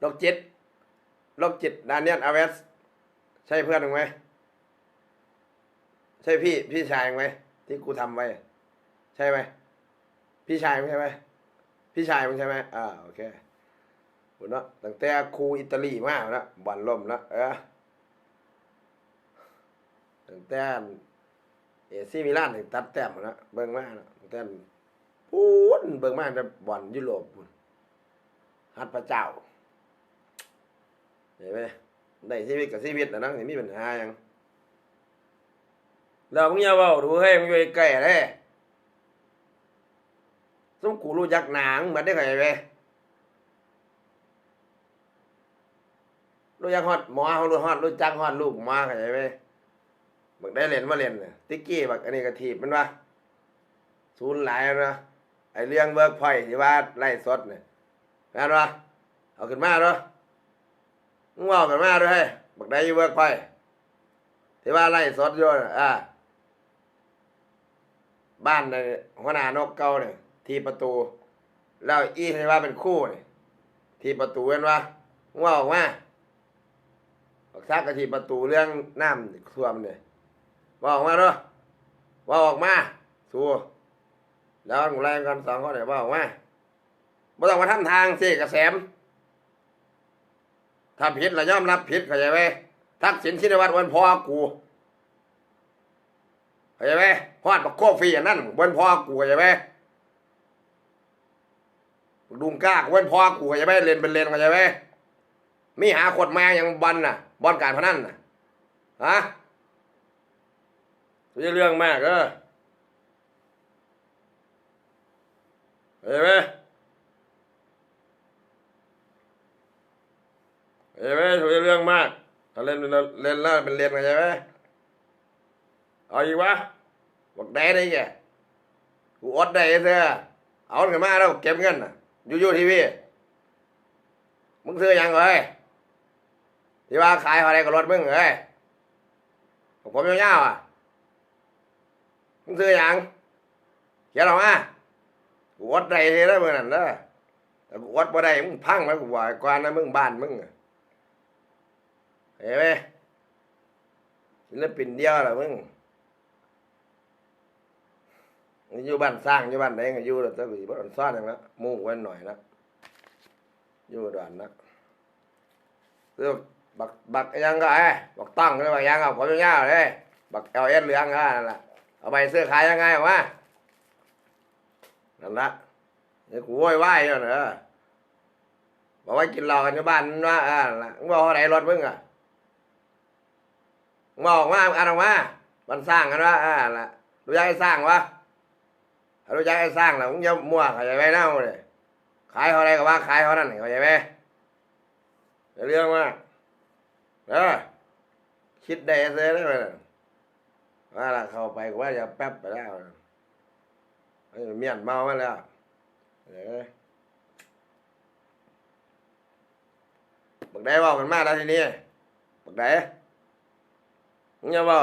โรคจิตโรคจิตดานเนียลอาเวส ใช่เพื่อนมึงไหมใช่พี่พี่ชายมึงไหมที่กูทำไว้ ใช่ไหมพี่ชายมึงใช่ไหมพี่ชายมึงใช่ไหมอ่าโอเคหุ่นเนาะตั้งแต่ครูอิตาลีมาแล้วบอลล่มแล้วเออตั้งแต่เอซีมิลานถึงตัดแต้มแล้วเบิ่งมาแล้วตั้งแต่พูนเบิ่งมาแต่บอลยุโรปฮัดพระเจ้า เห็นไหมได้ชีวิตกับชีวิตนะนั่งมีปัญหาหยังเรามึงอย่าเว้าดูเฮ้มึงอยู่ใกลเลยสมกูรู้จักหนังมือนได้ไงไปรู้จักฮอดหมอเขารู้ฮอดรู้จักฮอดลูกหมาเข้าใจไหมบักได้เล่นมาเล่นน่ะติ๊กกี้บักอันนี้ก็ถีบมันวะศูนย์หลายนะไอเรื่องเบิร์กพอยที่ว่าไล่สดเนี่ยงานวะเอาขึ้นมาเนาะ มึงเว่ากันมาด้วยบักได้อยูเวิร์กไปที่ว่าไล่สดยู่น่ะอ่าบ้านในหัวหน้านกเก่าเนี่ยที่ประตู แล้วอีที่ว่าเป็นคู่เนี่ยที่ประตูเว้นว่ามึงเว่าออกมาบักซักกับที่ประตูเรื่องน้ำท่วมเนี่ยว่าออกมาเนาะว่าออกมาสู้แล้วกูแรงกันสองคนเนี่ยว่าออกมาไม่ต้องมาทำทางเสกกระแสม ถ้าผิดเรายอมรับผิดเข้าใจไหมทักษิณชินวัตรวันพ่อกูเข้าใจไหมฮอดบักโคฟรีอันนั้นวันพ่อกูเข้าใจไหมดุงกล้าวันพ่อกูเข้าใจไหมเล่นเป็นเล่นเข้าใจไหมมีหาคนมาอย่างบอลน่ะบอลการพนันน่ะฮะนี่เรื่องมากเออเข้าใจไหม เห็นไหมถูกเรื่องมากเอาเล่นเล่นแล้วเป็นเรียนกันใช่ไหมเอาอีกวะบอกได้ได้แกกูอดได้เสื้อเอาเงินมาแล้วเก็บเงินน่ะยูยูทีวีมึงซื้อยังเอ้ยที่ว่าขายอะไรกับรถมึงเอ้ยผมยาวๆอะมึงซื้อยังเขียนออกมากูอดได้เท่ามึงนั่นเด้อแต่กูอดบ่ได้มึงพังไหมกูว่าก่อนนะมึงบ้านมึงอะ เห็นไหมศิลปินเดียวล่ะมึงอยู่บ้านสร้างอยู่บ้านไหนก็อยู่แล้วจะอยู่บ้านซ่อนอย่างละมุ่งไว้หน่อยนะอยู่ด่านนะคืองบักบักยังก็ไอ้บักตั้งเลยบักยังเอาผมยาวเลยบักเอลเอสเหลืองก็นั่นแหละเอาไปซื้อขายยังไงออกมานั่นละนี่กูโวยวายอยู่เนอะบอกว่ากินเหล้ากันอยู่บ้านว่าอ่านั่นล่ะมึงบอกว่าไหนรถมึงอะ บอกว่าอันออกมามันสร้างกันว่าอ่าละรู้จักไอ้สร้างวะรู้จักไอ้สร้างแล้วมึงจะมั่วเข้าใจไหมเน่าเลยขายเขาอะไรก็ว่าขายเขานั่นเข้าใจไหมอย่าเรื่องมาเออคิดได้เสียได้ไหมว่าละเข้าไปก็ว่าจะแป๊บไปแล้วไอ้เมียนเมามาแล้วเดี๋ยวบักได้บอกกันมาแล้วทีนี้บักได้ มึงอย่าบอ